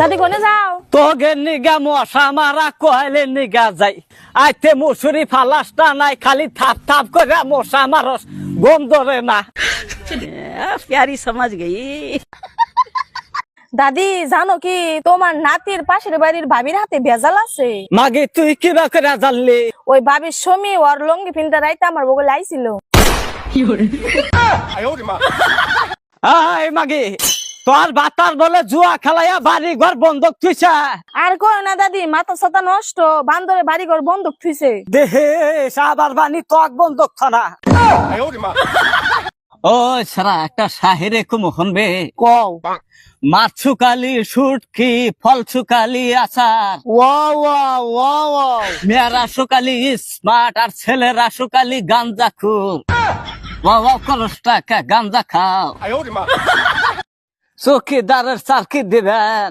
দাদি কোনে যাও? তোগে নিগা মশা মারা কয়লে নিগা যাই। আইতে মুসুরি ফালাসটা নাই খালি থাপ থাপ করে মশা মারস। গম ধরে না। প্যারি সমাজ গেই দাদি জানো কি তোমার নাতির পাশের বাড়ির ভাবির হাতে ভেজাল আছে। মাগে তুই কি করে জানলি? ওই ভাবির সমী ওর লঙ্গি ফিনটা রাইতে আমার বগলে আইছিল আয় মাগে। তোর বাতার বলে জুয়া খেলাইয়া বাড়ি ঘর বন্ধক থুইছা। আর কই না দাদি মাথা সাথা নষ্ট বান্দরে বাড়ি ঘর বন্দুক থুইছে। দেহে আবার বানি তক বন্ধক থানা। ও সারা একটা শাহেরে কুমু হনবে কও মাছুকালি সুটকি ফল সুকালি আচার। Wow wow wow wow. মেয়েরা সুকালি স্মার্ট আর ছেলেরা সুকালি গাঞ্জা খুর বাবা করস টাকা গাঞ্জা খাও। চৌকিদারের চারকি দিবেন।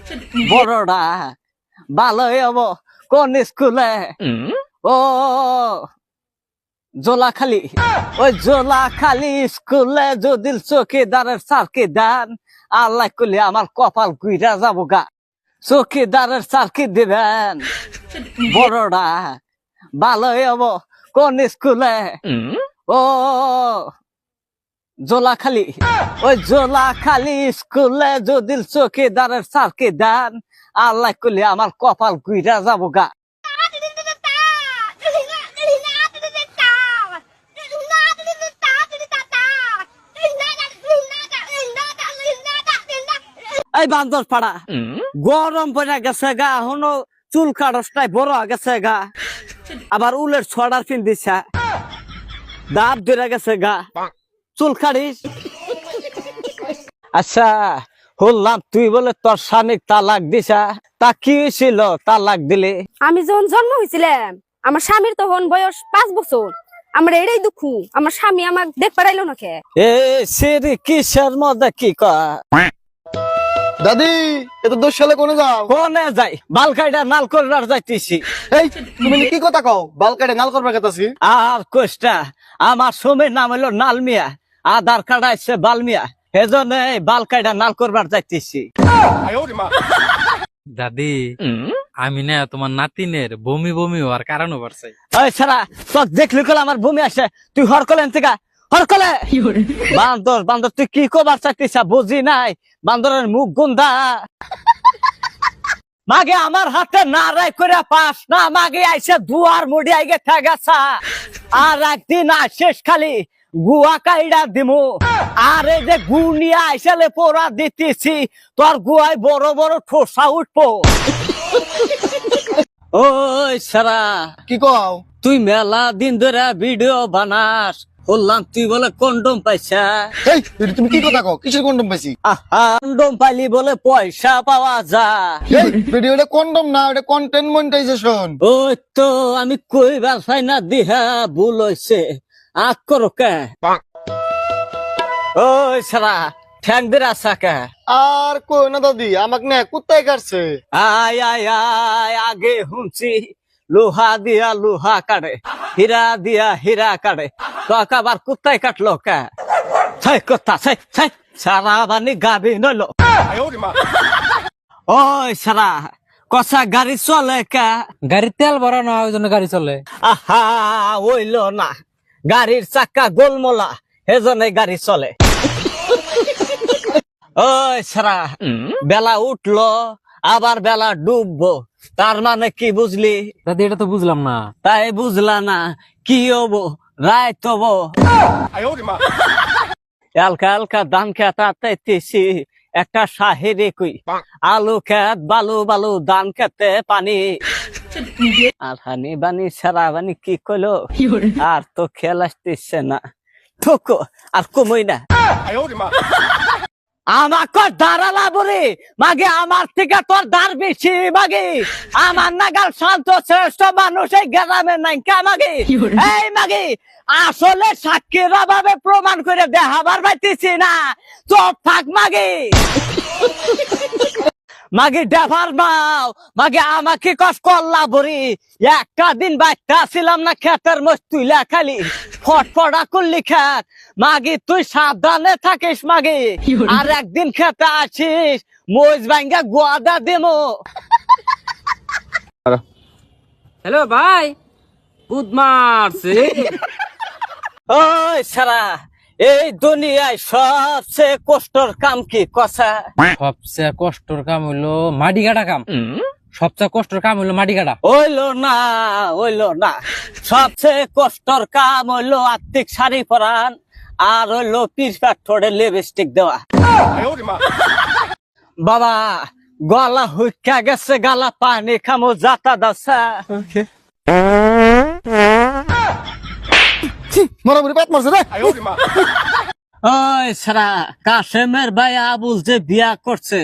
বড়রা ভালোই হব কোন স্কুলে। ও জোলাখালি। ওই জোলাখালি স্কুলে যদি চৌকিদারের চারকি দেন আল্লাহ করলে আমার কপাল গুইরা যাব গা চৌকিদারের চারকি দিবেন। বড়রা ভালোই হব কোন স্কুলে। ও জোলাখালি। ওই জোলাখালি স্কুলে যদি চৌকিদারের চারকি দেন। আল্লাহ করলে আমার কপাল গুইরা যাব গা। এই বান্দর পাড়া, গরম পড়ে গেছে গা হনো চুল কাটসটাই বড় গেছে গা। আবার উলের ছড়ার পিন দিছা দাঁত ধরে গেছে গা। চুল কাটিস আচ্ছা শুনলাম তুই বলে তোর স্বামী তালাক দিছা। তা কি ছিল তালাক দিলে? আমি যখন জন্ম হয়েছিলাম আমার স্বামীর তখন বয়স পাঁচ বছর। আমার এটাই দুঃখ আমার স্বামী আমাকে দেখ পারাইলো না কে? এ সেরি কিসের মধ্যে কি কয়? দাদি এত দোষ সালে কোনে যাও? কোনে যাই? বালকাইটা নাল করে যাইতেছি। এই তুমি কি কথা কও? বাল কাটে নাল করবার কথাছি আর কোষ্টা আমার সময়ের নাম হলো নালমিয়া আধার কার্ড আছে বালমিয়া এজন্য এই বালকাইটা নাল করবার যাইতেছি। দাদি আমি না তোমার নাতিনের বমি বমি হওয়ার কারণও পারছে ওই সারা তোর দেখলি কলে আমার ভূমি আসে? তুই হর কলেন থেকে হর কলে বান্দর বান্দর তুই কি কবার চাইতিস বুঝি নাই? বান্দরের মুখ গুন্দা। মাগে আমার হাতে নারাই করে পাস না মাগে আইসে দুয়ার মুড়ি আইগে থাকাছা আর একদিন আসিস খালি গুয়া কাইডা দিমু। আর এই যে গু নিয়ে আইসালে পোড়া দিতেছি তোর গুয়ায় বড় বড় ঠোসা উঠবো। ওই সারা কি কও? তুই মেলা দিন ধরে ভিডিও বানাস বললাম তুই বলে কন্ডম পাইছা। তুমি কি কথা কও? কিসের কন্ডম পাইছি? আহা, কন্ডম পাইলি বলে পয়সা পাওয়া যায় এই ভিডিওটা কন্ডম না ওটা কন্টেন্ট মনিটাইজেশন ওই তো আমি কই ব্যবসায় না দিহা ভুল হয়েছে আগ করো কে ওই সারা ঠ্যাং বেড়া সাকা আর কই না দাদি আমাকে না কুত্তাই কাটছে। আয় আয় আয় আগে হুঁচি লোহা দিয়া লোহা কাটে হীরা দিয়া হীরা কাটে তোকে আবার কুত্তায় কাটলো কে? ছাই কুত্তা ছাই ছাই সারা বানি গাবি নইলো। ওই সারা কষা গাড়ি চলে কে? গাড়ির তেল ভরা না ওই জন্য গাড়ি চলে। আহা ওইল না। গাড়ির চাক্কা গোলমোলা এজনে গাড়ি চলে। ওই সারা বেলা উঠল আবার বেলা ডুববো। তার মানে কি বুঝলি? দাদি এটা তো বুঝলাম না। তাই বুঝলা না কি হব? রায় হব এলকা এলকা ধান খেত আতাইতেছি একটা সাহেরে কই আলু খেত বালু বালু দান খেতে পানি। আর হানি বানি সারা বানি কি করল আর তো খেল আসতেছে না। ঠোকো আর কমই না। আমাকে দাঁড়ালা বলে। মাগে আমার থেকে তোর দার বেশি মাগে। আমার নাগাল শান্ত শ্রেষ্ঠ মানুষ এই গ্রামের নাই কে মাগে এই মাগে আসলে সাক্ষীর অভাবে প্রমাণ করে দেখাবার পাইতেছি না। চোপ থাক মাগে। মাগে ডেভার মাও মাগে আমাকে কষ্ট করলা বরি একটা দিন বাচ্চা ছিলাম না খেতের মস তুইলা খালি ফটফটা করলি খেত মাগি তুই সাবধানে থাকিস মাগি আর একদিন খেতে আসিস মোজ ভাঙ্গা গোয়াদা দেমো হ্যালো ভাই বুধ মারছে ওই সারা এই দুনিয়ায় সবচেয়ে কষ্টর কাম কি? কষা সবচেয়ে কষ্টর কাম হইল মাটি কাটা কাম। সবচেয়ে কষ্টর কাম হইল মাটি কাটা হইল না হইল না। সবচেয়ে কষ্টর কাম হইল আত্মিক শাড়ি পরান আর হইল পিসপাট ঠোঁটে লিপস্টিক দেওয়া। বাবা গলা হুইকা গেছে গলা পানি খামো যাতা দাসা। মরা বুড়ি পেট মারছে রে। ওই সারা কাশেমের ভাই আবুল যে বিয়া করছে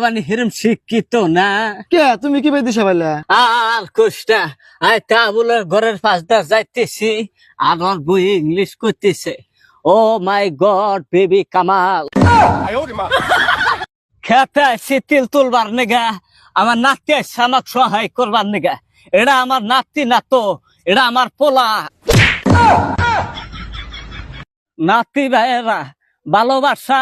বানি হিরম শিক্ষিত না। কে তুমি কি বেদি সাবাইলা আর কুষ্টা আই তাবুলের ঘরের পাশ দিয়ে যাইতেছি আর বই ইংলিশ করতেছে ও মাই গড বেবি কামাল। খেতে আসছি তিল তুলবার নেগা আমার নাতি আসছে আমাকে সহায় করবার নেগা। এটা আমার নাতি না তো এটা আমার পোলা। নাতি ভাইয়েরা, ভালোবাসা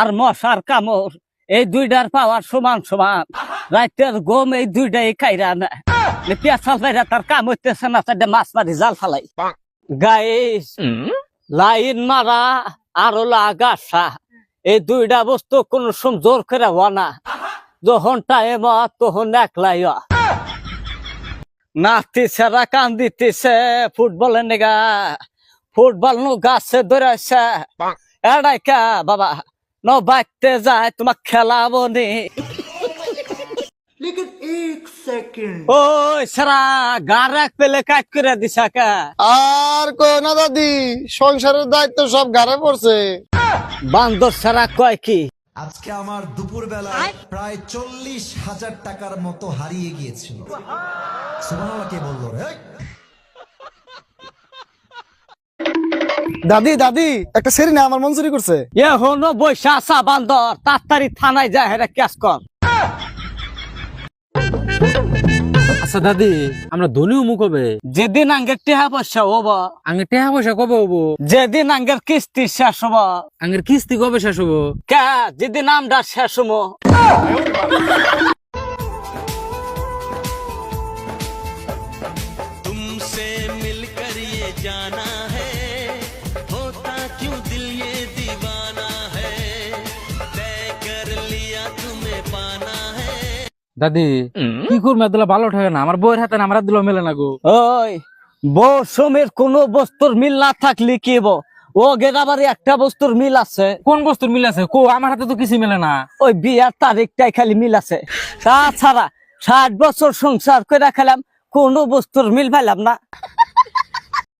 আর মশার কামড়, এই দুইটার পাওয়ার সমান সমান। রাতের গম এই দুইটাই খাইরা না পেঁচাল পাইরা তার কাম হইতেছে না মাছ মারি জাল ফালাই। গাইস, লাইন মারা আর আগাছা। এই দুইটা বস্তু কোন সম জোর করে হওয়া না। যখন টাইম তখন একলাই। নাতি সেরা কান দিতেছে ফুটবলের নেগা ফুটবল নু গাছে ধরেছে। এড়াই কা বাবা ন বাইতে যায় তোমার খেলাবো নি ওই সারা গার এক পেলে করে আর কো না দাদি সংসারের দায়িত্ব সব ঘাড়ে পড়ছে। বান্দর সারা কয় কি? আজকে আমার দুপুর বেলায় প্রায় চল্লিশ হাজার টাকার মতো হারিয়ে গিয়েছিল। কে বলল রে? দাদি দাদি একটা সেরি না আমার মঞ্জুরি চুরি করছে। এ হনো বৈশা বান্দর তাড়াতাড়ি থানায় যায় হেরা ক্যাশ কর। আচ্ছা দাদি আমরা ধনী মুখ হবে যেদিন আঙ্গের টেহা পয়সা হব আঙ্গের টাকা পয়সা কবে হবো যেদিন আঙ্গের কিস্তি শেষ হব আঙ্গের কিস্তি কবে শেষ হবো কে যেদিন আমরা শেষ হবো तुमसे मिलकर ये जाना है দাদি কি করব? এতলা ভালো ঠেকে না। আমার বউয়ের হাতে না আমার দিল মেলে না গো। ওই মৌসুমের কোন বস্তুর মিল না থাকলে কি ও গেরাবারে একটা বস্তুর মিল আছে। কোন বস্তুর মিল আছে? কো আমার হাতে তো কিছু মেলে না। ওই বিয়ার তারিখটাই খালি মিল আছে। তাছাড়া ষাট বছর সংসার করে খেলাম কোন বস্তুর মিল পাইলাম না।